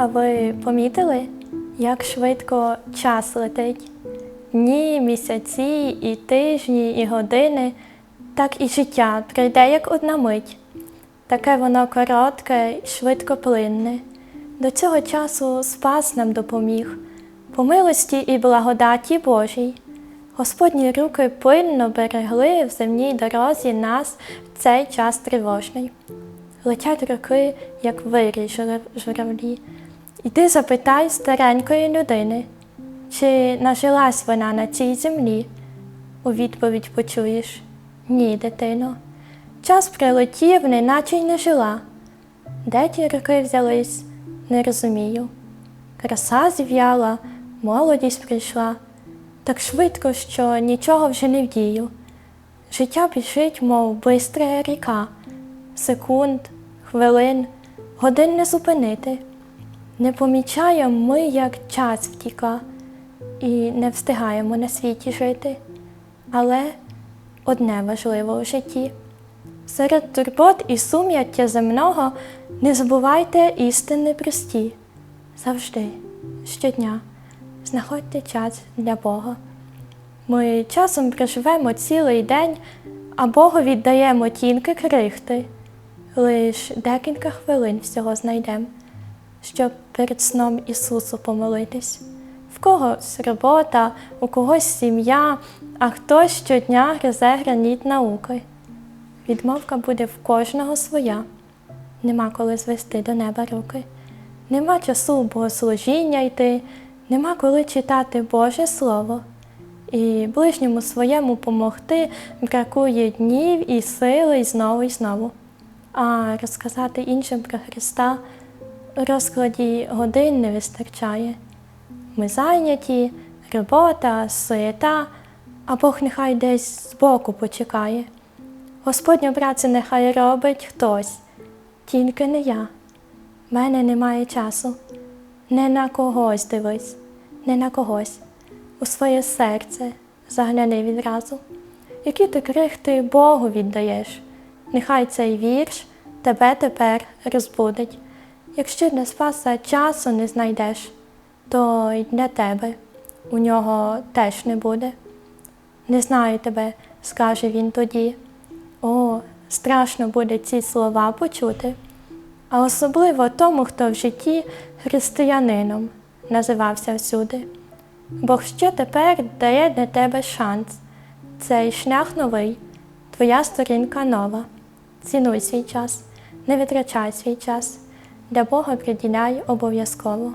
А ви помітили, як швидко час летить? Дні, місяці, і тижні, і години, так і життя пройде як одна мить. Таке воно коротке й швидкоплинне. До цього часу спас нам допоміг, по милості і благодаті Божій. Господні руки пильно берегли в земній дорозі нас в цей час тривожний. Летять роки, як вирій жура- журавлі. Іди запитай старенької людини, чи нажилась вона на цій землі. У відповідь почуєш ні, дитино. Час прилетів, неначе й не жила. Де ті роки взялись, не розумію. Краса зів'яла, молодість прийшла, так швидко, що нічого вже не вдію. Життя біжить, мов бистра ріка, секунд, хвилин, годин не зупинити. Не помічаємо ми, як час втіка, і не встигаємо на світі жити. Але одне важливо в житті. Серед турбот і сум'яття земного не забувайте істини прості. Завжди, щодня, знаходьте час для Бога. Ми часом проживемо цілий день, а Богу віддаємо тільки крихти. Лиш декілька хвилин всього знайдемо, щоб перед сном Ісусу помолитись. В когось робота, у когось сім'я, а хтось щодня гризе граніт науки. Відмовка буде в кожного своя. Нема коли звести до неба руки. Нема часу богослужіння йти, нема коли читати Боже Слово. І ближньому своєму помогти бракує днів і сили і знову і знову. А розказати іншим про Христа розкладі годин не вистачає. Ми зайняті, робота, суєта, а Бог нехай десь збоку почекає. Господню працю нехай робить хтось, тільки не я. Мене немає часу. Не на когось дивись, не на когось. У своє серце загляни відразу. Які ти крихти Богу віддаєш, нехай цей вірш тебе тепер розбудить. Якщо для спаса часу не знайдеш, то й для тебе у нього теж не буде. Не знаю тебе, скаже він тоді. О, страшно буде ці слова почути, а особливо тому, хто в житті християнином називався всюди. Бог ще тепер дає для тебе шанс. Цей шлях новий, твоя сторінка нова. Цінуй свій час, не витрачай свій час. Для Бога приділяй обов'язково.